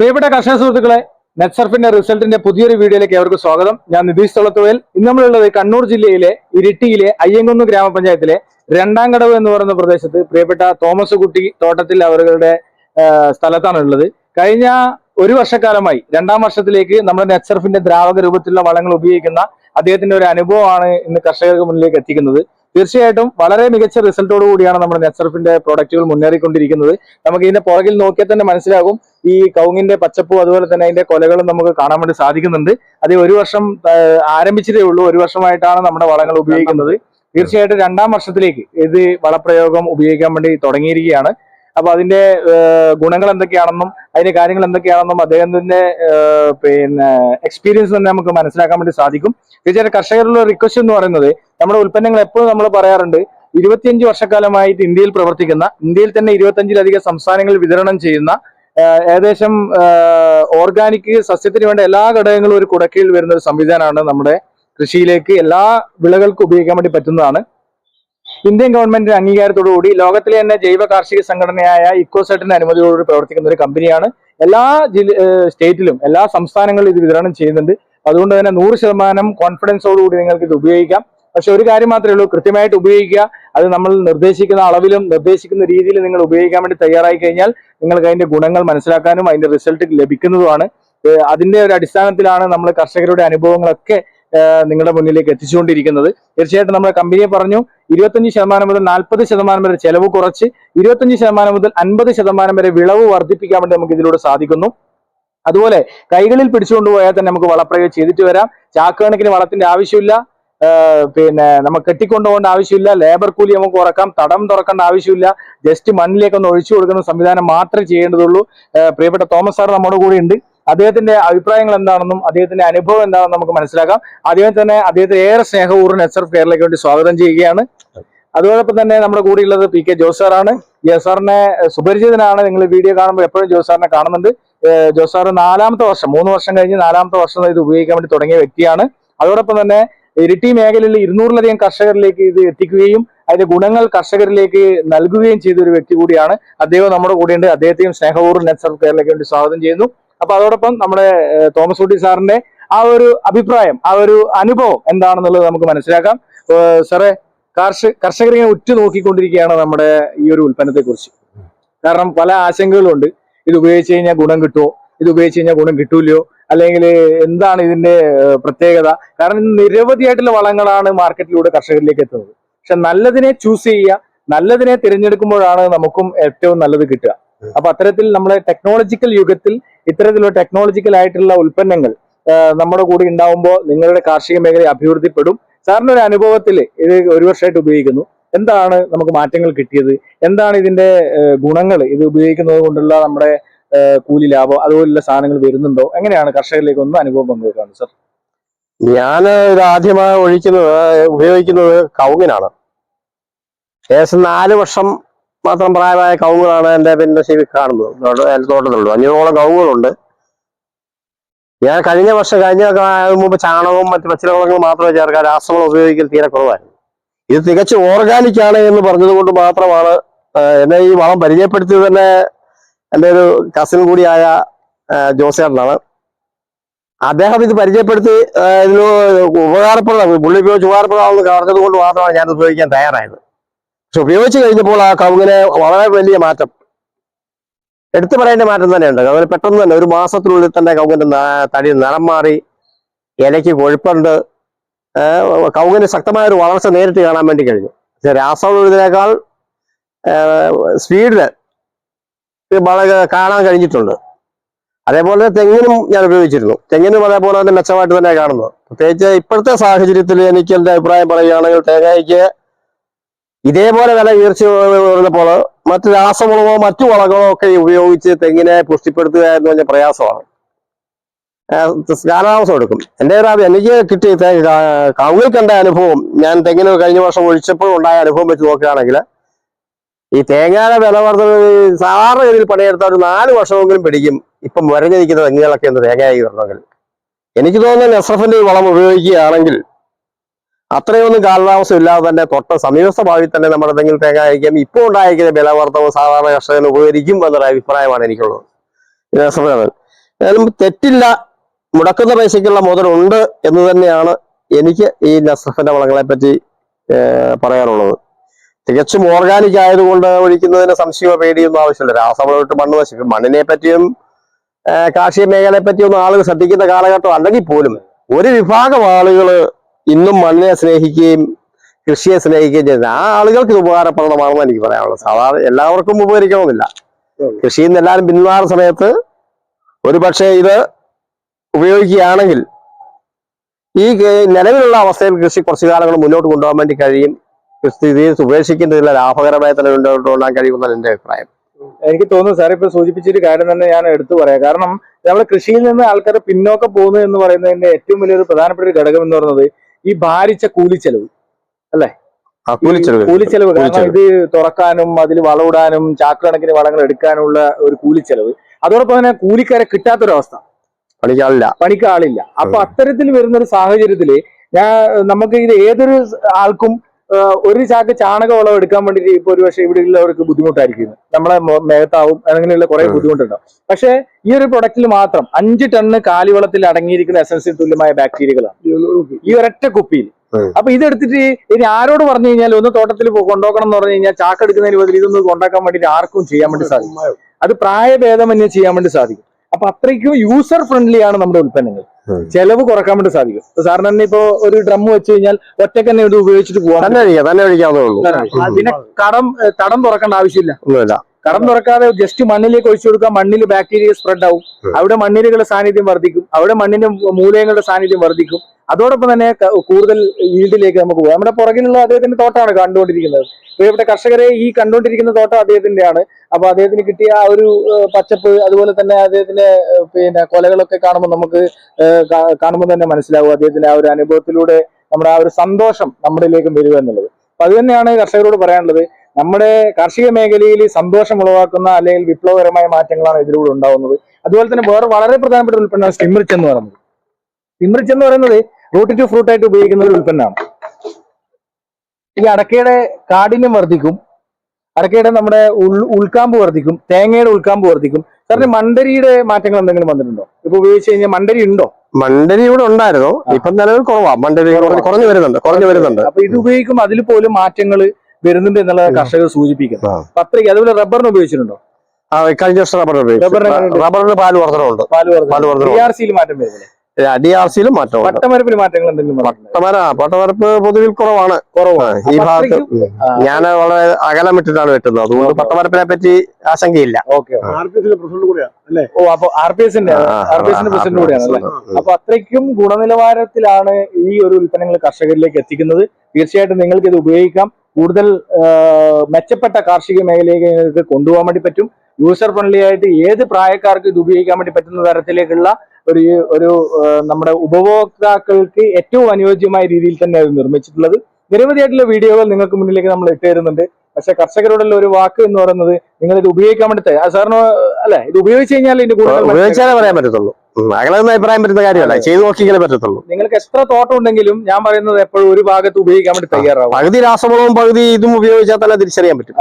പ്രിയപ്പെട്ട കർഷക സുഹൃത്തുക്കളെ നെറ്റ്സർഫിന്റെ റിസൾട്ടിന്റെ പുതിയൊരു വീഡിയോയിലേക്ക് അവർക്ക് സ്വാഗതം. ഞാൻ നിതീഷ് തൊളത്തുവേൽ ഇന്ന് നമ്മളുള്ളത് കണ്ണൂർ ജില്ലയിലെ ഇരിട്ടിയിലെ അയ്യങ്കുന്ന് ഗ്രാമപഞ്ചായത്തിലെ രണ്ടാം കടവ് എന്ന് പറയുന്ന പ്രദേശത്ത് പ്രിയപ്പെട്ട തോമസ് കുട്ടി തോട്ടത്തിൽ അവരുടെ സ്ഥലത്താണുള്ളത് കഴിഞ്ഞ ഒരു വർഷക്കാലമായി രണ്ടാം വർഷത്തിലേക്ക് നമ്മുടെ നെറ്റ്സർഫിന്റെ ദ്രാവക രൂപത്തിലുള്ള വളങ്ങൾ ഉപയോഗിക്കുന്ന അദ്ദേഹത്തിന്റെ ഒരു അനുഭവമാണ് ഇന്ന് കർഷകർക്ക് മുന്നിലേക്ക് എത്തിക്കുന്നത്. തീർച്ചയായിട്ടും വളരെ മികച്ച റിസൾട്ടോട് കൂടിയാണ് നമ്മുടെ നെറ്റ്സർഫിന്റെ പ്രോഡക്റ്റുകൾ മുന്നേറിക്കൊണ്ടിരിക്കുന്നത്. നമുക്ക് ഇതിന്റെ പുറകിൽ നോക്കിയാൽ തന്നെ മനസ്സിലാകും. ഈ കൗങ്ങിന്റെ പച്ചപ്പും അതുപോലെ തന്നെ അതിന്റെ കൊലകളും നമുക്ക് കാണാൻ വേണ്ടി സാധിക്കുന്നുണ്ട്. അത് ഒരു വർഷം ആരംഭിച്ചതേ ഉള്ളൂ. ഒരു വർഷമായിട്ടാണ് നമ്മുടെ വളങ്ങൾ ഉപയോഗിക്കുന്നത്. തീർച്ചയായിട്ടും രണ്ടാം വർഷത്തിലേക്ക് ഇത് വളപ്രയോഗം ഉപയോഗിക്കാൻ വേണ്ടി തുടങ്ങിയിരിക്കുകയാണ്. അപ്പൊ അതിന്റെ ഗുണങ്ങൾ എന്തൊക്കെയാണെന്നും അതിന്റെ കാര്യങ്ങൾ എന്തൊക്കെയാണെന്നും അദ്ദേഹത്തിന്റെ പിന്നെ എക്സ്പീരിയൻസ് തന്നെ നമുക്ക് മനസ്സിലാക്കാൻ വേണ്ടി സാധിക്കും. തീർച്ചയായിട്ടും കർഷകരുടെ റിക്വസ്റ്റ് എന്ന് പറയുന്നത് നമ്മുടെ ഉൽപ്പന്നങ്ങൾ എപ്പോഴും നമ്മൾ പറയാറുണ്ട് ഇരുപത്തിയഞ്ച് വർഷക്കാലമായിട്ട് ഇന്ത്യയിൽ പ്രവർത്തിക്കുന്ന ഇന്ത്യയിൽ തന്നെ ഇരുപത്തഞ്ചിലധികം സംസ്ഥാനങ്ങളിൽ വിതരണം ചെയ്യുന്ന ഏകദേശം ഓർഗാനിക് സസ്യത്തിന് വേണ്ട എല്ലാ ഘടകങ്ങളും ഒരു കുടക്കീഴിൽ വരുന്ന ഒരു സംവിധാനമാണ് നമ്മുടെ കൃഷിയിലേക്ക് എല്ലാ വിളകൾക്കും ഉപയോഗിക്കാൻ വേണ്ടി പറ്റുന്നതാണ്. ഇന്ത്യൻ ഗവൺമെന്റിന്റെ അംഗീകാരത്തോടുകൂടി ലോകത്തിലെ തന്നെ ജൈവ കാർഷിക സംഘടനയായ ഇക്കോസെറ്റിന്റെ അനുമതിയോടുകൂടി പ്രവർത്തിക്കുന്ന ഒരു കമ്പനിയാണ് എല്ലാ സ്റ്റേറ്റിലും എല്ലാ സംസ്ഥാനങ്ങളിലും ഇത് വിതരണം ചെയ്യുന്നുണ്ട്. അതുകൊണ്ട് തന്നെ നൂറ് ശതമാനം കോൺഫിഡൻസോടുകൂടി നിങ്ങൾക്ക് ഇത് ഉപയോഗിക്കാം. പക്ഷെ ഒരു കാര്യം മാത്രമേ ഉള്ളൂ കൃത്യമായിട്ട് ഉപയോഗിക്കുക. അത് നമ്മൾ നിർദ്ദേശിക്കുന്ന അളവിലും നിർദ്ദേശിക്കുന്ന രീതിയിൽ നിങ്ങൾ ഉപയോഗിക്കാൻ വേണ്ടി തയ്യാറായി കഴിഞ്ഞാൽ നിങ്ങൾക്ക് അതിന്റെ ഗുണങ്ങൾ മനസ്സിലാക്കാനും അതിന്റെ റിസൾട്ട് ലഭിക്കുന്നതുമാണ്. അതിന്റെ ഒരു അടിസ്ഥാനത്തിലാണ് നമ്മൾ കർഷകരുടെ അനുഭവങ്ങളൊക്കെ നിങ്ങളുടെ മുന്നിലേക്ക് എത്തിച്ചുകൊണ്ടിരിക്കുന്നത്. തീർച്ചയായിട്ടും നമ്മുടെ കമ്പനിയെ പറഞ്ഞു ഇരുപത്തഞ്ച് ശതമാനം മുതൽ നാൽപ്പത് ശതമാനം വരെ ചെലവ് കുറച്ച് ഇരുപത്തഞ്ച് ശതമാനം മുതൽ അൻപത് ശതമാനം വരെ വിളവ് വർദ്ധിപ്പിക്കാൻ വേണ്ടി നമുക്ക് ഇതിലൂടെ സാധിക്കുന്നു. അതുപോലെ കൈകളിൽ പിടിച്ചുകൊണ്ട് പോയാൽ തന്നെ നമുക്ക് വളപ്രയോഗം ചെയ്തിട്ട് വരാം. ചാക്ക് കണക്കിന് വളത്തിന്റെ ആവശ്യമില്ല. പിന്നെ നമുക്ക് കെട്ടിക്കൊണ്ടുപോകേണ്ട ആവശ്യമില്ല. ലേബർ കൂലി നമുക്ക് കുറക്കാം തടം തുറക്കേണ്ട ആവശ്യമില്ല. ജസ്റ്റ് മണ്ണിലേക്ക് ഒന്ന് ഒഴിച്ചു കൊടുക്കുന്ന സംവിധാനം മാത്രമേ ചെയ്യേണ്ടതുള്ളൂ. പ്രിയപ്പെട്ട തോമസ് സാർ നമ്മുടെ കൂടെ ഉണ്ട്. അദ്ദേഹത്തിന്റെ അഭിപ്രായങ്ങൾ എന്താണെന്നും അദ്ദേഹത്തിന്റെ അനുഭവം എന്താണെന്നും നമുക്ക് മനസ്സിലാക്കാം. അദ്ദേഹം തന്നെ അദ്ദേഹത്തെ ഏറെ സ്നേഹപൂർവം എസ് എഫ് കേരളയ്ക്ക് വേണ്ടി സ്വാഗതം ചെയ്യുകയാണ്. അതോടൊപ്പം തന്നെ നമ്മുടെ കൂടെയുള്ളത് പി കെ ജോസ് സാറാണ്. ജോസ് സാറിനെ സുപരിചിതനാണ്. നിങ്ങൾ വീഡിയോ കാണുമ്പോൾ എപ്പോഴും ജോസ് സാറിനെ കാണുന്നുണ്ട്. ഏഹ് ജോസ് സാറ് നാലാമത്തെ വർഷം മൂന്ന് വർഷം കഴിഞ്ഞ് നാലാമത്തെ വർഷം ഇത് ഉപയോഗിക്കാൻ വേണ്ടി തുടങ്ങിയ വ്യക്തിയാണ്. അതോടൊപ്പം തന്നെ ഇരിട്ടി മേഖലയിൽ ഇരുന്നൂറിലധികം കർഷകരിലേക്ക് ഇത് എത്തിക്കുകയും അതിന്റെ ഗുണങ്ങൾ കർഷകരിലേക്ക് നൽകുകയും ചെയ്ത ഒരു വ്യക്തി കൂടിയാണ് അദ്ദേഹം നമ്മുടെ കൂടെയുണ്ട്. അദ്ദേഹത്തെയും സ്നേഹപൂർവം നെറ്റ് സർഫ് കേരളയ്ക്ക് വേണ്ടി സ്വാഗതം ചെയ്യുന്നു. അപ്പൊ അതോടൊപ്പം നമ്മുടെ തോമസ് കുട്ടി സാറിന്റെ ആ ഒരു അഭിപ്രായം ആ ഒരു അനുഭവം എന്താണെന്നുള്ളത് നമുക്ക് മനസ്സിലാക്കാം. സാറേ കർഷക കർഷകരിങ്ങനെ ഉറ്റു നോക്കിക്കൊണ്ടിരിക്കുകയാണ് നമ്മുടെ ഈ ഒരു ഉൽപ്പന്നത്തെ കുറിച്ച് കാരണം പല ആശങ്കകളും ഉണ്ട് ഇത് ഉപയോഗിച്ച് കഴിഞ്ഞാൽ ഗുണം കിട്ടുമോ ഇത് ഉപയോഗിച്ച് കഴിഞ്ഞാൽ ഗുണം കിട്ടൂലയോ? അല്ലെങ്കിൽ എന്താണ് ഇതിന്റെ പ്രത്യേകത? കാരണം നിരവധിയായിട്ടുള്ള വളങ്ങളാണ് മാർക്കറ്റിലൂടെ കർഷകരിലേക്ക് എത്തുന്നത്. പക്ഷെ നല്ലതിനെ ചൂസ് ചെയ്യുക നല്ലതിനെ തിരഞ്ഞെടുക്കുമ്പോഴാണ് നമുക്കും ഏറ്റവും നല്ലത് കിട്ടുക. അപ്പൊ അത്തരത്തിൽ നമ്മുടെ ടെക്നോളജിക്കൽ യുഗത്തിൽ ഇത്തരത്തിലുള്ള ടെക്നോളജിക്കൽ ആയിട്ടുള്ള ഉൽപ്പന്നങ്ങൾ നമ്മുടെ കൂടെ ഉണ്ടാവുമ്പോൾ നിങ്ങളുടെ കാർഷിക മേഖല അഭിവൃദ്ധിപ്പെടും. സാറിന്റെ ഒരു അനുഭവത്തിൽ ഇത് ഒരു വർഷമായിട്ട് ഉപയോഗിക്കുന്നു. എന്താണ് നമുക്ക് മാറ്റങ്ങൾ കിട്ടിയത്? എന്താണ് ഇതിന്റെ ഗുണങ്ങൾ? ഇത് ഉപയോഗിക്കുന്നത് കൊണ്ടുള്ള നമ്മുടെ കൂലി ലാഭം അതുപോലുള്ള സാധനങ്ങൾ വരുന്നുണ്ടോ? എങ്ങനെയാണ് കർഷകരിലേക്ക് ഒന്ന് അനുഭവം പങ്കുവെക്കാണ് സർ? ഞാൻ ഇത് ആദ്യമായി ഒഴിക്കുന്നത് ഉപയോഗിക്കുന്നത് കവുങ്ങിനാണ്. ഏകദേശം നാല് വർഷം മാത്രം പ്രായമായ കവുങ്ങുകളാണ് എന്റെ പിന്നെ ശരി കാണുന്നത്. തോട്ടത്തിലുള്ളൂ അഞ്ഞൂറോളം കവുങ്ങുകളുണ്ട്. ഞാൻ കഴിഞ്ഞ വർഷം കഴിഞ്ഞ മുമ്പ് ചാണകവും മറ്റ് പച്ചിലവളങ്ങളും മാത്രമേ ചേർക്കാൻ രാസവളം ഉപയോഗിക്കൽ തീരെ കുറവായിരുന്നു. ഇത് തികച്ച് ഓർഗാനിക് ആണ് എന്ന് പറഞ്ഞത് കൊണ്ട് മാത്രമാണ് എന്നെ ഈ വളം പരിചയപ്പെടുത്തിയത് തന്നെ എന്റെ ഒരു കസിൻ കൂടിയായ ജോസേട്ടനാണ്. അദ്ദേഹം ഇത് പരിചയപ്പെടുത്തി ഇതിന് ഉപകാരപ്രദം പുള്ളി ഉപയോഗിച്ച് ഉപകാരപ്രദമാണെന്ന് പറഞ്ഞത് കൊണ്ട് മാത്രമാണ് ഞാൻ ഉപയോഗിക്കാൻ തയ്യാറായത്. പക്ഷെ ഉപയോഗിച്ച് കഴിഞ്ഞപ്പോൾ ആ കവുങ്ങിന് വളരെ വലിയ മാറ്റം. എടുത്തു പറയേണ്ട മാറ്റം തന്നെയുണ്ട്. അതുപോലെ പെട്ടെന്ന് തന്നെ ഒരു മാസത്തിനുള്ളിൽ തന്നെ കവുങ്ങിന്റെ തടി നിറം മാറി ഇലയ്ക്ക് കൊഴുപ്പുണ്ട്. ആ, കവുങ്ങിന് ശക്തമായ ഒരു വളർച്ച നേരിട്ട് കാണാൻ വേണ്ടി കഴിഞ്ഞു. പക്ഷെ രാസവളം സ്പീഡിൽ വളരെ കാണാൻ കഴിഞ്ഞിട്ടുണ്ട്. അതേപോലെ തെങ്ങിനും ഞാൻ ഉപയോഗിച്ചിരുന്നു. തെങ്ങിനും അതേപോലെ തന്നെ മെച്ചമായിട്ട് തന്നെ കാണുന്നത് പ്രത്യേകിച്ച് ഇപ്പോഴത്തെ സാഹചര്യത്തിൽ എനിക്ക് എന്റെ അഭിപ്രായം പറയുകയാണെങ്കിൽ തേങ്ങയ്ക്ക് ഇതേപോലെ വില ഉയർച്ച വരുന്നപ്പോൾ മറ്റ് രാസവളമോ മറ്റു വളങ്ങളോ ഒക്കെ ഉപയോഗിച്ച് തെങ്ങിനെ പുഷ്ടിപ്പെടുത്തുക എന്ന് പറഞ്ഞ പ്രയാസമാണ്. കാലതാമസം എടുക്കും. എന്റെ ഒരു എനിക്ക് കിട്ടിയ കവുങ്ങിൽ കണ്ട അനുഭവം. ഞാൻ തെങ്ങിന് കഴിഞ്ഞ വർഷം ഒഴിച്ചപ്പോൾ ഉണ്ടായ അനുഭവം വെച്ച് നോക്കുകയാണെങ്കിൽ ഈ തേങ്ങയുടെ വില വർദ്ധന സാധാരണ ഗതിയിൽ പണിയെടുത്ത ഒരു നാല് വർഷമെങ്കിലും പിടിക്കും. ഇപ്പം വരഞ്ഞിരിക്കുന്ന തെങ്ങുകളൊക്കെ ഒന്ന് തേങ്ങയായി വരണമെങ്കിൽ. എനിക്ക് തോന്നുന്നു നെസ്രഫിന്റെ വളം ഉപയോഗിക്കുകയാണെങ്കിൽ അത്രയൊന്നും കാലതാമസം ഇല്ലാതെ തന്നെ തൊട്ട സമീപസ്ഥ ഭാവിയിൽ തന്നെ നമ്മുടെ തെങ്ങിൽ തേങ്ങ അയക്കാം ഇപ്പോൾ ഉണ്ടായിരിക്കുന്ന വില വർദ്ധവ് സാധാരണ കർഷകന് ഉപകരിക്കും എന്നൊരു അഭിപ്രായമാണ് എനിക്കുള്ളത്. നെസ്രഫിനാണ്. തെറ്റില്ല. മുടക്കുന്ന പൈസയ്ക്കുള്ള മുതലുണ്ട് എന്ന് തന്നെയാണ് എനിക്ക് ഈ നസ്രഫിന്റെ വളങ്ങളെ പറ്റി പറയാനുള്ളത്. തികച്ചും ഓർഗാനിക് ആയതുകൊണ്ട് ഒഴിക്കുന്നതിന് സംശയമോ പേടിയൊന്നും ആവശ്യമില്ല. രാസവളമിട്ട് മണ്ണ് നശിക്കും. മണ്ണിനെ പറ്റിയും കാർഷിക മേഖലയെ പറ്റിയൊന്നും ആളുകൾ ശ്രദ്ധിക്കുന്ന കാലഘട്ടം അല്ലെങ്കിൽ പോലും ഒരു വിഭാഗം ആളുകൾ ഇന്നും മണ്ണിനെ സ്നേഹിക്കുകയും കൃഷിയെ സ്നേഹിക്കുകയും ചെയ്യുന്നത് ആ ആളുകൾക്ക് ഇത് ഉപകാരപ്രദമാണെന്ന് എനിക്ക് പറയാനുള്ളത്. സാധാരണ എല്ലാവർക്കും ഉപകരിക്കണമെന്നില്ല. കൃഷിയിൽ നിന്ന് എല്ലാവരും പിന്മാറുന്ന സമയത്ത് ഒരു പക്ഷേ ഇത് ഉപയോഗിക്കുകയാണെങ്കിൽ ഈ നിലവിലുള്ള അവസ്ഥയിൽ കൃഷി കുറച്ചു കാലങ്ങൾ മുന്നോട്ട് കൊണ്ടുപോകാൻ വേണ്ടി കഴിയും. സ്ഥിതി ഉപേക്ഷിക്കുന്നതില്ല ലാഭകരമായി തന്നെ മുന്നോട്ട് കൊണ്ടുപോകാൻ കഴിയുമെന്നാണ് എന്റെ അഭിപ്രായം. എനിക്ക് തോന്നുന്നു സാർ ഇപ്പൊ സൂചിപ്പിച്ചൊരു കാര്യം തന്നെ ഞാൻ എടുത്തു പറയാം. കാരണം നമ്മൾ കൃഷിയിൽ നിന്ന് ആൾക്കാർ പിന്നോക്കം പോകുന്നു എന്ന് പറയുന്നതിന്റെ ഏറ്റവും വലിയൊരു പ്രധാനപ്പെട്ട ഒരു ഘടകം എന്ന് പറയുന്നത് ഈ ഭാരിച്ച കൂലിച്ചെലവ് ആ കൂലിച്ചെലവ്. കൂലിച്ചെലവ്. കാരണം ഇത് തുറക്കാനും അതിൽ വളമിടാനും ചാക്കുകണക്കിന് വളങ്ങൾ എടുക്കാനുള്ള ഒരു കൂലിച്ചെലവ്. അതോടൊപ്പം തന്നെ കൂലിക്കാരെ കിട്ടാത്തൊരവസ്ഥ. പണിക്കാളില്ല. പണിക്കാളില്ല. അപ്പൊ അത്തരത്തിൽ വരുന്ന ഒരു സാഹചര്യത്തിൽ ഞാൻ നമുക്ക് ഇത് ഏതൊരു ആൾക്കും ഒരു ചാക്ക് ചാണക വളം എടുക്കാൻ വേണ്ടിയിട്ട് ഇപ്പൊ ഒരു പക്ഷേ ഇവിടെ ഉള്ളവർക്ക് ബുദ്ധിമുട്ടായിരിക്കും. നമ്മളെ മേഘത്താവും മേത്താവും അങ്ങനെയുള്ള കുറെ. ബുദ്ധിമുട്ടുണ്ടാവും. പക്ഷെ ഈ ഒരു പ്രൊഡക്റ്റിൽ മാത്രം അഞ്ച് ടണ്ണ് കാലിവളത്തിൽ അടങ്ങിയിരിക്കുന്ന എസൻസിൽ തുല്യമായ ബാക്ടീരിയകളാണ്. ഈ ഒരൊറ്റ കുപ്പിയിൽ. അപ്പൊ ഇതെടുത്തിട്ട് ഇനി ആരോട് പറഞ്ഞു കഴിഞ്ഞാൽ ഒന്ന് തോട്ടത്തിൽ കൊണ്ടുപോകണം എന്ന് പറഞ്ഞു കഴിഞ്ഞാൽ ചാക്ക് എടുക്കുന്നതിന് ബദൽ ഇതൊന്ന് കൊണ്ടാക്കാൻ വേണ്ടിയിട്ട് ആർക്കും ചെയ്യാൻ വേണ്ടി സാധിക്കും അത് പ്രായഭേദമന്യേ ചെയ്യാൻ വേണ്ടി സാധിക്കും. അപ്പൊ അത്രയ്ക്കും യൂസർ ഫ്രണ്ട്ലി ആണ് നമ്മുടെ ഉൽപ്പന്നങ്ങൾ. ചെലവ് കുറയ്ക്കാൻ വേണ്ടി സാധിക്കും. സാറിന് തന്നെ ഇപ്പൊ ഒരു ഡ്രം വെച്ച് കഴിഞ്ഞാൽ ഒറ്റയ്ക്ക് തന്നെ ഇത് ഉപയോഗിച്ചിട്ട് പോകാം തന്നെ തന്നെ ഒഴിക്കാവുന്നേ ഉള്ളൂ. അതിനെ കടം തടം തുറക്കേണ്ട ആവശ്യമില്ല. ഒന്നുമില്ല. കടം തുറക്കാതെ ജസ്റ്റ് മണ്ണിലേക്ക് ഒഴിച്ചു കൊടുക്കുക മണ്ണിൽ ബാക്ടീരിയ സ്പ്രെഡ് ആവും. അവിടെ മണ്ണിരകളുടെ സാന്നിധ്യം വർദ്ധിക്കും. അവിടെ മണ്ണിന്റെ മൂലയങ്ങളുടെ സാന്നിധ്യം വർദ്ധിക്കും. അതോടൊപ്പം തന്നെ കൂടുതൽ ഈൽഡിലേക്ക് നമുക്ക് പോകാം. നമ്മുടെ പുറകിലുള്ള അദ്ദേഹത്തിന്റെ തോട്ടമാണ് കണ്ടുകൊണ്ടിരിക്കുന്നത്. പ്രിയപ്പെട്ട കർഷകരെ ഈ കണ്ടുകൊണ്ടിരിക്കുന്ന തോട്ടം അദ്ദേഹത്തിന്റെയാണ്. അപ്പൊ അദ്ദേഹത്തിന് കിട്ടിയ ആ ഒരു പച്ചപ്പ് അതുപോലെ തന്നെ അദ്ദേഹത്തിന്റെ പിന്നെ കൊലകളൊക്കെ കാണുമ്പോൾ നമുക്ക് കാണുമ്പോൾ തന്നെ മനസ്സിലാവും അദ്ദേഹത്തിന്റെ ആ ഒരു അനുഭവത്തിലൂടെ നമ്മുടെ ആ ഒരു സന്തോഷം നമ്മളിലേക്കും വരിക എന്നുള്ളത് അപ്പൊ അത് തന്നെയാണ് കർഷകരോട് പറയാനുള്ളത്. നമ്മുടെ കാർഷിക മേഖലയിൽ സന്തോഷം ഉളവാക്കുന്ന അല്ലെങ്കിൽ വിപ്ലവകരമായ മാറ്റങ്ങളാണ് ഇതിലൂടെ ഉണ്ടാവുന്നത്. അതുപോലെ തന്നെ വേറെ വളരെ പ്രധാനപ്പെട്ട ഉൽപ്പന്നമാണ് സ്റ്റിമ്രിച്ച് എന്ന് പറയുന്നത്. സ്റ്റിമ്രിച്ച് എന്ന് പറയുന്നത് റൂട്ട് ടു ഫ്രൂട്ട് ആയിട്ട് ഉപയോഗിക്കുന്ന ഒരു ഉൽപ്പന്നമാണ്. ഈ അടക്കയുടെ കാഠിന്യം വർദ്ധിക്കും. അടക്കയുടെ നമ്മുടെ ഉൾ ഉൾക്കാമ്പ് വർദ്ധിക്കും. തേങ്ങയുടെ ഉൾക്കാമ്പ് വർദ്ധിക്കും. സാറിന് മണ്ടരിയുടെ മാറ്റങ്ങൾ എന്തെങ്കിലും വന്നിട്ടുണ്ടോ? ഇപ്പൊ ഉപയോഗിച്ച് കഴിഞ്ഞാൽ മണ്ടരി ഉണ്ടോ? മണ്ടരി ഇവിടെ ഉണ്ടായിരുന്നു. ഇപ്പം നിലവിൽ കുറവാ. മണ്ടരി കുറഞ്ഞു വരുന്നുണ്ട് കുറഞ്ഞു വരുന്നുണ്ട്. അപ്പൊ ഇത് ഉപയോഗിക്കുമ്പോൾ അതിൽ പോലും മാറ്റങ്ങൾ വരുന്നുണ്ട് എന്നുള്ളത് കർഷകർ സൂചിപ്പിക്കുന്നത്. പത്രിക അതുപോലെ റബ്ബറിന് ഉപയോഗിച്ചിട്ടുണ്ടോ? ആ കഴിഞ്ഞ വർഷം റബ്ബർ റബ്ബറിന് പാൽ വർധനമുണ്ട് വർധന മാറ്റം ഡി ആർ സിയിലും മാറ്റമുണ്ട്. പട്ടമരപ്പിൽ മാറ്റങ്ങൾ എന്തെങ്കിലും? പട്ടമര പട്ടമരപ്പ് പൊതുവിൽ കുറവാണ്. കുറവാണ്. ഈ ഭാഗത്ത്. ഞാൻ വളരെ അകലം ഇട്ടിട്ടാണ് വെട്ടുന്നത്. അതുകൊണ്ട് പട്ടമരപ്പിനെ പറ്റി ആശങ്കയില്ല. ഓക്കെ ആർ പി കൂടിയാ അല്ലേ? ഓ അപ്പൊ ആർ പി എസിന്റെ ആ, ആർ പി എസിന്റെ പ്രസിഡന്റ്. കൂടിയാണ് അപ്പൊ അത്രയ്ക്കും ഗുണനിലവാരത്തിലാണ് ഈ ഒരു ഉൽപ്പന്നങ്ങൾ കർഷകരിലേക്ക് എത്തിക്കുന്നത്. തീർച്ചയായിട്ടും നിങ്ങൾക്ക് ഇത് ഉപയോഗിക്കാം. കൂടുതൽ മെച്ചപ്പെട്ട കാർഷിക മേഖലയിലേക്ക് കൊണ്ടുപോകാൻ വേണ്ടി പറ്റും യൂസർ ഫ്രണ്ട്ലി ആയിട്ട് ഏത് പ്രായക്കാർക്ക് ഇത് ഉപയോഗിക്കാൻ വേണ്ടി പറ്റുന്ന തരത്തിലേക്കുള്ള ഒരു ഒരു നമ്മുടെ ഉപഭോക്താക്കൾക്ക് ഏറ്റവും അനുയോജ്യമായ രീതിയിൽ തന്നെ അത് നിർമ്മിച്ചിട്ടുള്ളത് നിരവധിയായിട്ടുള്ള വീഡിയോകൾ നിങ്ങൾക്ക് മുന്നിലേക്ക് നമ്മൾ ഇട്ട് തരുന്നുണ്ട് പക്ഷെ കർഷകരോടുള്ള ഒരു വാക്ക് എന്ന് പറയുന്നത് നിങ്ങൾ ഇത് ഉപയോഗിക്കാൻ വേണ്ടി സാറിന് അല്ലെ ഇത് ഉപയോഗിച്ച് കഴിഞ്ഞാൽ ഇതിന്റെ കൂടുതൽ. ഉപയോഗിച്ചാലേ പറയാൻ പറ്റത്തുള്ളൂ. അകലെന്ന് അഭിപ്രായം പറ്റുന്ന കാര്യമല്ല. ചെയ്തു നോക്കിയാലേ പറ്റത്തുള്ളൂ. നിങ്ങൾക്ക് എത്ര തോട്ടം ഉണ്ടെങ്കിലും ഞാൻ പറയുന്നത് എപ്പോഴും ഒരു ഭാഗത്ത് ഉപയോഗിക്കാൻ വേണ്ടി തയ്യാറാവും. പകുതി രാസവളവും പകുതി ഇതും ഉപയോഗിച്ചാൽ തന്നെ തിരിച്ചറിയാൻ പറ്റും.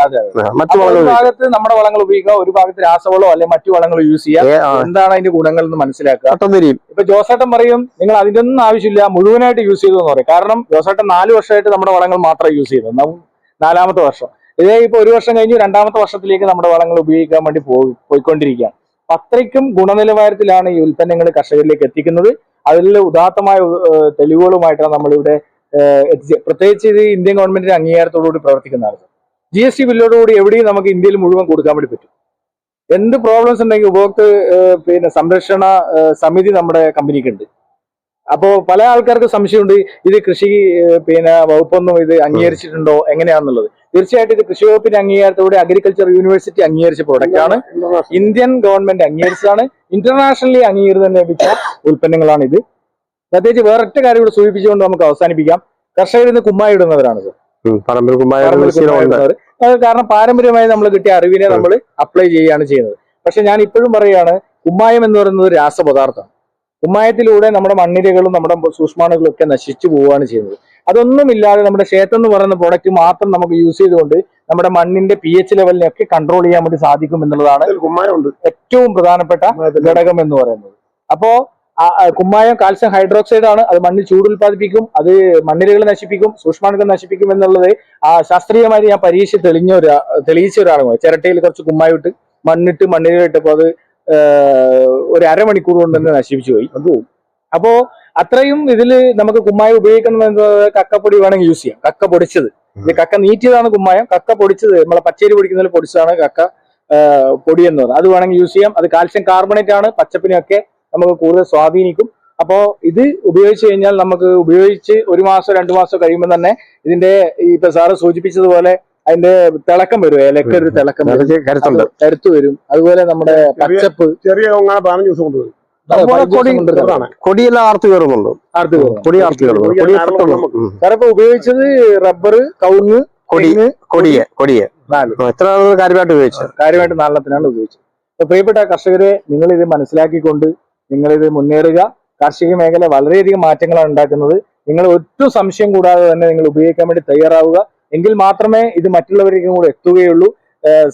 മറ്റു വളങ്ങൾ ഭാഗത്ത് നമ്മുടെ വളങ്ങൾ ഉപയോഗിക്കുക ഒരു ഭാഗത്ത് രാസവളോ അല്ലെങ്കിൽ മറ്റു വളങ്ങൾ യൂസ് ചെയ്യുക. എന്താണ് അതിന്റെ ഗുണങ്ങൾ എന്ന് മനസ്സിലാക്കുക. ഇപ്പൊ ജോസേട്ടൻ പറയും നിങ്ങൾ അതിന്റെ ഒന്നും ആവശ്യമില്ല മുഴുവനായിട്ട് യൂസ് ചെയ്തു എന്ന് പറയും. കാരണം ജോസേട്ടൻ നാല് വർഷമായിട്ട് നമ്മുടെ വളങ്ങൾ മാത്രമേ യൂസ് ചെയ്തു നാലാമത്തെ വർഷം. ഇതേ ഇപ്പൊ ഒരു വർഷം കഴിഞ്ഞ് രണ്ടാമത്തെ വർഷത്തിലേക്ക് നമ്മുടെ വളങ്ങൾ ഉപയോഗിക്കാൻ വേണ്ടി പോയി പോയിക്കൊണ്ടിരിക്കുകയാണ്. അത്രയ്ക്കും ഗുണനിലവാരത്തിലാണ് ഈ ഉൽപ്പന്നങ്ങൾ കർഷകരിലേക്ക് എത്തിക്കുന്നത്. അതിൽ ഉദാത്തമായ തെളിവുകളുമായിട്ടാണ് നമ്മളിവിടെ പ്രത്യേകിച്ച് ഇത് ഇന്ത്യൻ ഗവൺമെന്റിന്റെ അംഗീകാരത്തോടുകൂടി പ്രവർത്തിക്കുന്നതാണ് ജി എസ് ടി ബില്ലോടുകൂടി എവിടെയും നമുക്ക് ഇന്ത്യയിൽ മുഴുവൻ കൊടുക്കാൻ വേണ്ടി പറ്റും. എന്ത് പ്രോബ്ലംസ് ഉണ്ടെങ്കിൽ ഉപഭോക്തൃ പിന്നെ സംരക്ഷണ സമിതി നമ്മുടെ കമ്പനിക്ക് ഉണ്ട് അപ്പോ പല ആൾക്കാർക്ക് സംശയമുണ്ട് ഇത് കൃഷി പിന്നെ വകുപ്പൊന്നും ഇത് അംഗീകരിച്ചിട്ടുണ്ടോ എങ്ങനെയാണെന്നുള്ളത് തീർച്ചയായിട്ടും ഇത് കൃഷി വകുപ്പിന്റെ അംഗീകാരത്തോടെ അഗ്രികൾച്ചർ യൂണിവേഴ്സിറ്റി അംഗീകരിച്ച പ്രോഡക്റ്റ് ആണ്. ഇന്ത്യൻ ഗവൺമെന്റ് അംഗീകരിച്ചതാണ്. ഇന്റർനാഷണലി അംഗീകൃതം ലഭിച്ച ഉൽപ്പന്നങ്ങളാണ് ഇത്. പ്രത്യേകിച്ച് വേറൊറ്റ കാര്യം കൂടെ സൂചിപ്പിച്ചുകൊണ്ട് നമുക്ക് അവസാനിപ്പിക്കാം. കർഷകർ ഇന്ന് കുമ്മായി ഇടുന്നവരാണ് സർ പറമ്പിൽ കുമ്മായി കാരണം പാരമ്പര്യമായി നമ്മൾ കിട്ടിയ അറിവിനെ നമ്മൾ അപ്ലൈ ചെയ്യുകയാണ് ചെയ്യുന്നത്. പക്ഷെ ഞാൻ ഇപ്പോഴും പറയുകയാണ് കുമ്മായം എന്ന് പറയുന്നത് രാസപദാർത്ഥം രാസപദാർത്ഥമാണ്. കുമ്മായത്തിലൂടെ നമ്മുടെ മണ്ണിരകളും നമ്മുടെ സൂക്ഷ്മാണുകളും ഒക്കെ നശിച്ചു പോവുകയാണ് ചെയ്യുന്നത്. അതൊന്നുമില്ലാതെ നമ്മുടെ ക്ഷേത്രം എന്ന് പറയുന്ന പ്രോഡക്റ്റ് മാത്രം നമുക്ക് യൂസ് ചെയ്തുകൊണ്ട് നമ്മുടെ മണ്ണിന്റെ പി എച്ച് ലെവലിനെയൊക്കെ കൺട്രോൾ ചെയ്യാൻ വേണ്ടി സാധിക്കും എന്നുള്ളതാണ് ഏറ്റവും പ്രധാനപ്പെട്ട ഘടകം എന്ന് പറയുന്നത്. അപ്പോ കുമ്മായം കാൽസ്യം ഹൈഡ്രോക്സൈഡ് ആണ്. അത് മണ്ണിൽ ചൂട് ഉൽപ്പാദിപ്പിക്കും അത് മണ്ണിരകൾ നശിപ്പിക്കും സൂക്ഷ്മാണുക്കൾ നശിപ്പിക്കും എന്നുള്ളത് ആ ശാസ്ത്രീയമായി ഞാൻ പരീക്ഷ തെളിഞ്ഞ ഒരു തെളിയിച്ച ഒരാളാണ്. ചിരട്ടയിൽ കുറച്ച് കുമ്മായം ഇട്ട് മണ്ണിട്ട് മണ്ണിരകൾ ഇട്ടപ്പോൾ അത് ഒരു അരമണിക്കൂർ കൊണ്ട് തന്നെ നശിപ്പിച്ചു പോയി. അപ്പോ അത്രയും ഇതിൽ നമുക്ക് കുമ്മായം ഉപയോഗിക്കണം എന്നത് കക്കപ്പൊടി വേണമെങ്കിൽ യൂസ് ചെയ്യാം. കക്ക പൊടിച്ചത്. ഇത് കക്ക നീറ്റിയതാണ് കുമ്മായം. കക്ക പൊടിച്ചത് നമ്മളെ പച്ചരി പൊടിക്കുന്നതിൽ പൊടിച്ചതാണ് കക്ക പൊടി എന്ന് പറയുന്നത്. അത് വേണമെങ്കിൽ യൂസ് ചെയ്യാം. അത് കാൽസ്യം കാർബണേറ്റ് ആണ്. പച്ചപ്പിനെയൊക്കെ നമുക്ക് കൂടുതൽ സ്വാധീനിക്കും. അപ്പോ ഇത് ഉപയോഗിച്ച് കഴിഞ്ഞാൽ നമുക്ക് ഉപയോഗിച്ച് ഒരു മാസം രണ്ടു മാസം കഴിയുമ്പോൾ തന്നെ ഇതിന്റെ ഇപ്പൊ സാറ് സൂചിപ്പിച്ചതുപോലെ അതിന്റെ തിളക്കം വരും ഇലക്ക് ഒരു തിളക്കം വരും. കരുത്തുണ്ട് കരുത്ത് വരും. അതുപോലെ നമ്മുടെ പച്ചപ്പ്. ചെറിയ പതിനഞ്ച് ദിവസം കൊണ്ടുവരും. കൊടിയെല്ലാം ആർത്ത് കയറുന്നുണ്ട്. കൊടി ഉപയോഗിച്ചത് റബ്ബർ കവുങ്ങ് കൊടി കൊടിയെ കൊടിയെ. നാല്. ആ, കാര്യമായിട്ട് ഉപയോഗിച്ചത് കാര്യമായിട്ട് നാലെണ്ണത്തിനാണ് ഉപയോഗിച്ചത്. അപ്പൊ പ്രിയപ്പെട്ട കർഷകരെ നിങ്ങൾ ഇത് മനസ്സിലാക്കിക്കൊണ്ട് നിങ്ങൾ ഇത് മുന്നേറുക. കാർഷിക മേഖല വളരെയധികം മാറ്റങ്ങളാണ് ഉണ്ടാക്കുന്നത്. നിങ്ങൾ ഒറ്റ സംശയം കൂടാതെ തന്നെ നിങ്ങൾ ഉപയോഗിക്കാൻ വേണ്ടി തയ്യാറാവുക. എങ്കിൽ മാത്രമേ ഇത് മറ്റുള്ളവരിലേക്കും കൂടെ എത്തുകയുള്ളൂ.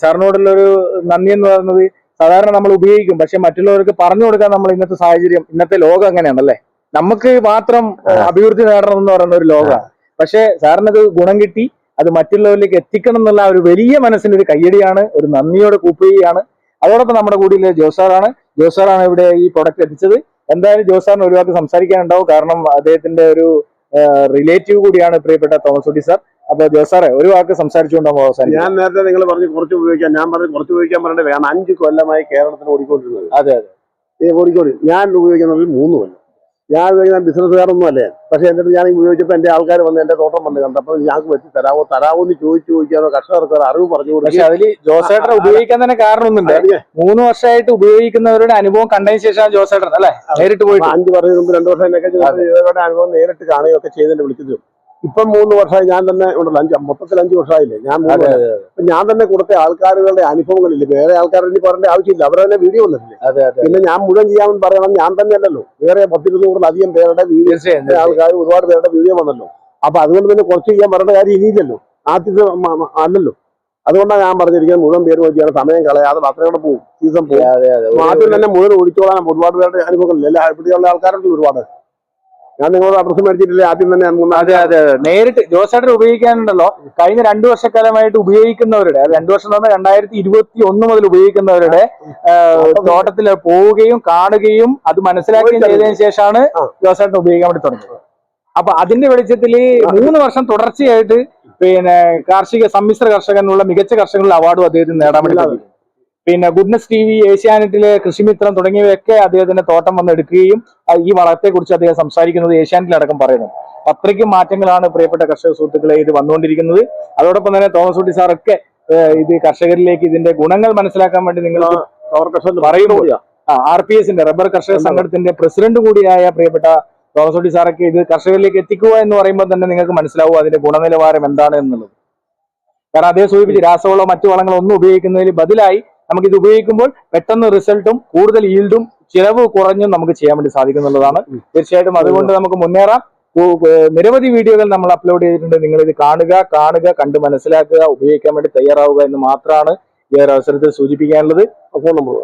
സാറിനോടുള്ള ഒരു നന്ദി എന്ന് പറയുന്നത് സാധാരണ നമ്മൾ ഉപയോഗിക്കും. പക്ഷെ മറ്റുള്ളവർക്ക് പറഞ്ഞു കൊടുക്കാൻ നമ്മൾ ഇന്നത്തെ സാഹചര്യം ഇന്നത്തെ ലോകം അങ്ങനെയാണല്ലേ? നമുക്ക് മാത്രം അഭിവൃദ്ധി നേടണം എന്ന് പറയുന്ന ഒരു ലോകമാണ് പക്ഷെ സാറിനത് ഗുണം കിട്ടി അത് മറ്റുള്ളവരിലേക്ക് എത്തിക്കണം എന്നുള്ള ഒരു വലിയ മനസ്സിന്റെ ഒരു കയ്യടിയാണ് ഒരു നന്ദിയോടെ കൂപ്പുകയാണ് അതോടൊപ്പം നമ്മുടെ കൂടിയിലെ ജോസാറാണ് ജോസാറാണ് ഇവിടെ ഈ പ്രൊഡക്റ്റ് എത്തിച്ചത്. എന്തായാലും ജോസാറിന് ഒരുപാട് സംസാരിക്കാനുണ്ടാവും. കാരണം അദ്ദേഹത്തിന്റെ ഒരു റിലേറ്റീവ് കൂടിയാണ് പ്രിയപ്പെട്ട തോമസ് കുട്ടി സാർ. അപ്പൊ ജോസാറെ ഒരു വാക്ക് സംസാരിച്ചുകൊണ്ടാവും അവസാനിക്കും? ഞാൻ നേരത്തെ നിങ്ങൾ പറഞ്ഞു കുറച്ച് ഉപയോഗിക്കാൻ ഞാൻ പറഞ്ഞു കുറച്ച് ഉപയോഗിക്കാൻ പറഞ്ഞിട്ട് കാരണം അഞ്ച് കൊല്ലമായി കേരളത്തിൽ ഓടിക്കൊണ്ടിരുന്നത്. അതെ അതെ. ഈ ഓടിക്കോടി ഞാൻ ഉപയോഗിക്കുന്നത് മൂന്ന് കൊല്ലം. ഞാൻ ഉപയോഗിക്കുന്ന ബിസിനസ്സുകാരൊന്നും അല്ലേ പക്ഷെ എന്റെ അടുത്ത് ഞാൻ ഉപയോഗിച്ചപ്പോൾ എന്റെ ആൾക്കാർ വന്ന് എന്റെ തോട്ടം വന്ന് കണ്ടപ്പോൾ ഞങ്ങൾക്ക് വെച്ച് തരാമോ തരാമോ എന്ന് ചോദിച്ചു ചോദിക്കാനോ കർഷകർക്ക് ഒരു അറിവ് പറഞ്ഞു പക്ഷെ അതിൽ അതിൽ ജോസേട്ടനെ ഉപയോഗിക്കാൻ തന്നെ കാരണമൊന്നുണ്ട് മൂന്ന് വർഷമായിട്ട് ഉപയോഗിക്കുന്നവരുടെ അനുഭവം കണ്ടതിന് ശേഷം ജോസേട്ടൻ അല്ലെ? നേരിട്ട് പോയിട്ട്. അഞ്ച് വർഷം മുമ്പ് രണ്ട് വർഷം എന്നൊക്കെ അനുഭവം നേരിട്ട് കാണുകയൊക്കെ ചെയ്തിട്ട് വിളിച്ചത് ഇപ്പം മൂന്ന് വർഷമായി ഞാൻ തന്നെ ഉണ്ടല്ലോ. അഞ്ച് മൊത്തത്തിൽ അഞ്ച് വർഷമായില്ലേ? ഞാൻ മൂന്ന് ഞാൻ തന്നെ കൊടുത്ത ആൾക്കാരുടെ അനുഭവങ്ങളില്ല? വേറെ ആൾക്കാരെ ഇനി പറയേണ്ട ആവശ്യമില്ല. അവർ തന്നെ വീഡിയോ വന്നിട്ടില്ലേ? പിന്നെ ഞാൻ മുഴുവൻ ചെയ്യാമെന്ന് പറയണം. ഞാൻ തന്നെ അല്ലല്ലോ വേറെ പത്തിരുന്നൂറിലധികം പേരുടെ വീഡിയോ. ആൾക്കാർ ഒരുപാട് പേരുടെ വീഡിയോ വന്നല്ലോ. അപ്പൊ അതുകൊണ്ട് തന്നെ കുറച്ച് ചെയ്യാൻ പറയേണ്ട കാര്യം ഇനിയില്ലല്ലോ. ആദ്യത്തെ അല്ലല്ലോ. അതുകൊണ്ടാണ് ഞാൻ പറഞ്ഞിരിക്കുന്നത് മുഴുവൻ പേര് നോക്കിയാണ് സമയം കളയാതെ അത്രയോടെ പോകും. സീസൺ പോകും. ആദ്യം തന്നെ മുഴുവൻ ഒഴിച്ചോളാൻ ഒരുപാട് പേരുടെ അനുഭവങ്ങളില്ല? എല്ലാ ഇവിടെയുള്ള ആൾക്കാരുണ്ട് ഒരുപാട്. ഞാൻ നിങ്ങളോട് അഡ്രസ് മേടിച്ചിട്ടില്ലേ? ആദ്യം തന്നെ അതെ അതെ അതെ. നേരിട്ട് ജോസേട്ടൻ ഉപയോഗിക്കാനുണ്ടല്ലോ. കഴിഞ്ഞ രണ്ടു വർഷക്കാലമായിട്ട് ഉപയോഗിക്കുന്നവരുടെ അത് രണ്ടു വർഷം തന്നെ രണ്ടായിരത്തി ഇരുപത്തി ഒന്ന് മുതൽ ഉപയോഗിക്കുന്നവരുടെ തോട്ടത്തിൽ പോവുകയും കാണുകയും അത് മനസ്സിലാക്കുകയും ചെയ്തതിനു ശേഷമാണ് ജോസേട്ടൻ ഉപയോഗിക്കാൻ വേണ്ടി തുടങ്ങിയത്. അപ്പൊ അതിന്റെ വെളിച്ചത്തിൽ മൂന്ന് വർഷം തുടർച്ചയായിട്ട് പിന്നെ കാർഷിക സമ്മിശ്ര കർഷകനുള്ള മികച്ച കർഷകനുള്ള അവാർഡും അദ്ദേഹത്തിന് നേടാൻ വേണ്ടി പിന്നെ ഗുഡ്നസ് ടി വി ഏഷ്യാനെറ്റിലെ കൃഷിമിത്രം തുടങ്ങിയവയൊക്കെ അദ്ദേഹത്തിന്റെ തോട്ടം വന്ന് എടുക്കുകയും അത് ഈ വളത്തെ കുറിച്ച് അദ്ദേഹം സംസാരിക്കുന്നത് ഏഷ്യാനെറ്റിലടക്കം പറയുന്നു. അത്രയ്ക്കും മാറ്റങ്ങളാണ് പ്രിയപ്പെട്ട കർഷക സുഹൃത്തുക്കളെ ഇത് വന്നുകൊണ്ടിരിക്കുന്നത്. അതോടൊപ്പം തന്നെ തോമസ് കുട്ടി സാറൊക്കെ ഇത് കർഷകരിലേക്ക് ഇതിന്റെ ഗുണങ്ങൾ മനസ്സിലാക്കാൻ വേണ്ടി നിങ്ങൾ പറയുമ്പോൾ ആർ പി എസിന്റെ റബ്ബർ കർഷക സംഘത്തിന്റെ പ്രസിഡന്റ് കൂടിയായ പ്രിയപ്പെട്ട തോമസ് കുട്ടി സാറൊക്കെ ഇത് കർഷകരിലേക്ക് എത്തിക്കുക എന്ന് പറയുമ്പോൾ തന്നെ നിങ്ങൾക്ക് മനസ്സിലാവും അതിന്റെ ഗുണനിലവാരം എന്താണ് എന്നുള്ളത്. കാരണം അദ്ദേഹം സൂചിപ്പിച്ച് രാസവളമോ മറ്റു വളങ്ങളോ ഒന്നും ഉപയോഗിക്കുന്നതിന് ബദലായി നമുക്ക് ഇത് ഉപയോഗിക്കുമ്പോൾ പെട്ടെന്ന് റിസൾട്ടും കൂടുതൽ ഈൽഡും ചിലവ് കുറഞ്ഞും നമുക്ക് ചെയ്യാൻ വേണ്ടി സാധിക്കുന്നുള്ളതാണ് തീർച്ചയായിട്ടും അതുകൊണ്ട് നമുക്ക് മുന്നേറാം. നിരവധി വീഡിയോകൾ നമ്മൾ അപ്ലോഡ് ചെയ്തിട്ടുണ്ട്. നിങ്ങൾ ഇത് കാണുക കാണുക കണ്ട് മനസ്സിലാക്കുക ഉപയോഗിക്കാൻ വേണ്ടി തയ്യാറാവുക എന്ന് മാത്രമാണ് ഈ ഒരു അവസരത്തിൽ സൂചിപ്പിക്കാനുള്ളത്. അപ്പോൾ നമ്പർ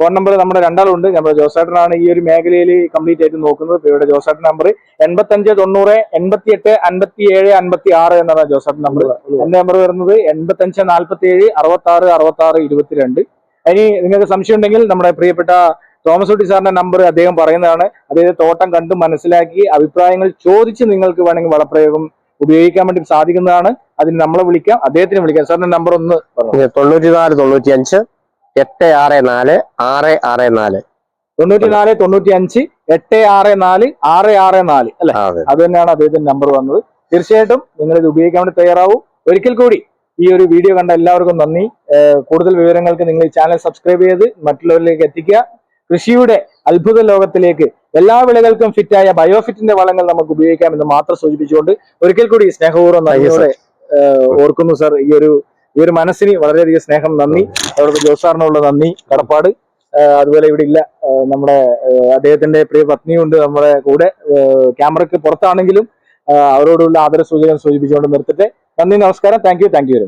ഫോൺ നമ്പർ നമ്മുടെ രണ്ടാളുണ്ട്. നമ്മുടെ ജോസാട്ടനാണ് ഈ ഒരു മേഖലയിൽ കംപ്ലീറ്റ് ആയിട്ട് നോക്കുന്നത്. ഇവിടെ ജോസാട്ടൻ നമ്പർ എൺപത്തഞ്ച് തൊണ്ണൂറ് എൺപത്തി എട്ട് അൻപത്തി ഏഴ് അൻപത്തി ആറ് എന്നാണ് ജോസാട്ടൻ നമ്പർ എന്റെ നമ്പർ വരുന്നത് എൺപത്തഞ്ച് നാൽപ്പത്തി ഏഴ് അറുപത്തി ആറ് അറുപത്തി ആറ് ഇരുപത്തിരണ്ട്. ഇനി നിങ്ങൾക്ക് സംശയം ഉണ്ടെങ്കിൽ നമ്മുടെ പ്രിയപ്പെട്ട തോമസ് കുട്ടി സാറിന്റെ നമ്പർ അദ്ദേഹം പറയുന്നതാണ്. അദ്ദേഹത്തെ തോട്ടം കണ്ട് മനസ്സിലാക്കി അഭിപ്രായങ്ങൾ ചോദിച്ച് നിങ്ങൾക്ക് വേണമെങ്കിൽ വളപ്രയോഗം ഉപയോഗിക്കാൻ വേണ്ടി സാധിക്കുന്നതാണ്. അതിന് നമ്മളെ വിളിക്കാം. അദ്ദേഹത്തിന് വിളിക്കാം. സാറിന്റെ നമ്പർ ഒന്ന് തൊണ്ണൂറ്റിനാല് തൊണ്ണൂറ്റി അഞ്ച് എട്ട് ആറ് നാല് ആറ് ആറ് നാല്. തൊണ്ണൂറ്റി നാല് തൊണ്ണൂറ്റി അഞ്ച് എട്ട് ആറ് നാല് ആറ് ആറ് നാല്. അല്ലെ? അത്. തന്നെയാണ് അദ്ദേഹത്തിന്റെ നമ്പർ വന്നത്. തീർച്ചയായിട്ടും നിങ്ങൾ ഇത് ഉപയോഗിക്കാൻ വേണ്ടി തയ്യാറാവൂ. ഒരിക്കൽ കൂടി ഈ ഒരു വീഡിയോ കണ്ട എല്ലാവർക്കും നന്ദി. കൂടുതൽ വിവരങ്ങൾക്ക് നിങ്ങൾ ഈ ചാനൽ സബ്സ്ക്രൈബ് ചെയ്ത് മറ്റുള്ളവരിലേക്ക് എത്തിക്കുക. കൃഷിയുടെ അത്ഭുത ലോകത്തിലേക്ക് എല്ലാ വിളകൾക്കും ഫിറ്റായ ബയോഫിറ്റിന്റെ വളങ്ങൾ നമുക്ക് ഉപയോഗിക്കാം എന്ന് മാത്രം സൂചിപ്പിച്ചുകൊണ്ട് ഒരിക്കൽ കൂടി സ്നേഹപൂർവം നന്ദിയോടെ ഓർക്കുന്നു സർ ഈ ഒരു ഈ ഒരു മനസ്സിന് വളരെയധികം സ്നേഹം നന്ദി. അവിടുത്തെ ജോസാറിനുള്ള നന്ദി കടപ്പാട്. അതുപോലെ ഇവിടെ ഇല്ല. നമ്മുടെ അദ്ദേഹത്തിന്റെ പ്രിയ പത്നിയുണ്ട് നമ്മുടെ കൂടെ. ക്യാമറയ്ക്ക് പുറത്താണെങ്കിലും അവരോടുള്ള ആദര സൂചകം സൂചിപ്പിച്ചുകൊണ്ട് നിർത്തട്ടെ. നന്ദി നമസ്കാരം. Thank you thank you